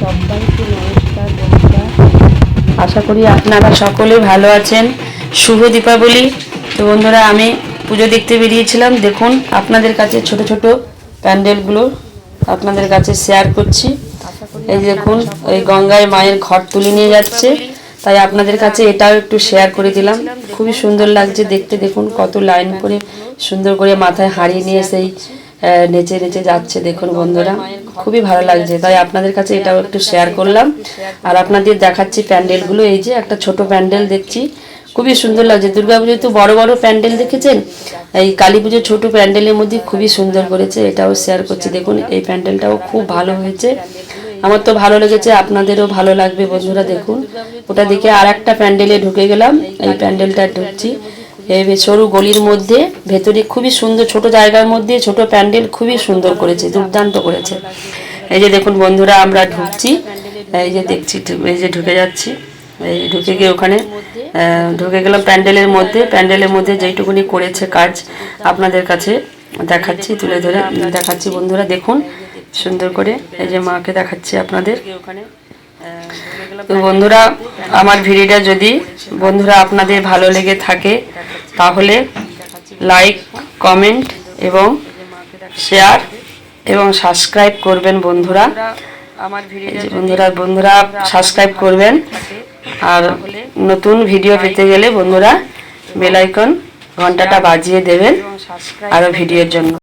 সবাইকে নমস্কার আশা করি আপনারা সকলে ভালো আছেন। শুভ দীপাবলি। তো বন্ধুরা, আমি পুজো দেখতে বেরিয়েছিলাম। দেখুন, আপনাদের কাছে ছোট ছোট প্যান্ডেলগুলো আপনাদের কাছে শেয়ার করছি। এই দেখুন, এই গঙ্গায় মায়ের ঘর তুলে নিয়ে যাচ্ছে। তাই আপনাদের কাছে এটাও একটু শেয়ার করে দিলাম। খুবই সুন্দর লাগছে দেখতে। দেখুন, কত লাইন করে সুন্দর করে মাথায় হারিয়ে নিয়ে সেই নেচে নেচে যাচ্ছে দেখুন বন্ধুরা। খুবই ভালো লাগছে। তাই আপনাদের কাছে এটাও একটু শেয়ার করলাম। আর আপনাদের দেখাচ্ছি প্যান্ডেলগুলো। এই যে একটা ছোট প্যান্ডেল দেখছি। খুবই সুন্দর লাগছে। দুর্গাপুজোয় তো বড় বড় প্যান্ডেল দেখেছেন? এই কালী পুজোর ছোট প্যান্ডেলের মধ্যে খুবই সুন্দর করেছে। এটাও শেয়ার করছি। দেখুন, এই প্যান্ডেলটাও খুব ভালো হয়েছে। আমার তো ভালো লেগেছে। আপনাদেরও ভালো লাগবে বন্ধুরা, দেখুন। ওটা দেখে আর একটা প্যান্ডেলে ঢুকে গেলাম। এই প্যান্ডেলটা ঢুকছি। সরু গলির মধ্যে, ভেতরে খুবই সুন্দর ছোট জায়গার মধ্যে ছোট প্যান্ডেল খুবই সুন্দর করেছে, দুর্দান্ত করেছে। এই যে দেখুন বন্ধুরা, আমরা ঢুকছি। এই যে দেখছি, এই যে ঢুকে যাচ্ছি। এই ঢুকে গিয়ে ওখানে ঢুকে গেলাম প্যান্ডেলের মধ্যে। প্যান্ডেলের মধ্যে যেইটুকুনি করেছে কাজ আপনাদের কাছে দেখাচ্ছি, তুলে ধরে দেখাচ্ছি বন্ধুরা। দেখুন, সুন্দর করে এই যে মাকে দেখাচ্ছি আপনাদের। তো বন্ধুরা, আমার ভিডিওটা যদি বন্ধুরা, আপনাদের ভালো লেগে থাকে, তাহলে লাইক কমেন্ট এবং শেয়ার এবং সাবস্ক্রাইব করবেন বন্ধুরা। আমার বন্ধুরা বন্ধুরা সাবস্ক্রাইব করবেন। আর নতুন ভিডিও পেতে গেলে বন্ধুরা বেল আইকন ঘন্টাটা বাজিয়ে দেবেন আরও ভিডিওর জন্য।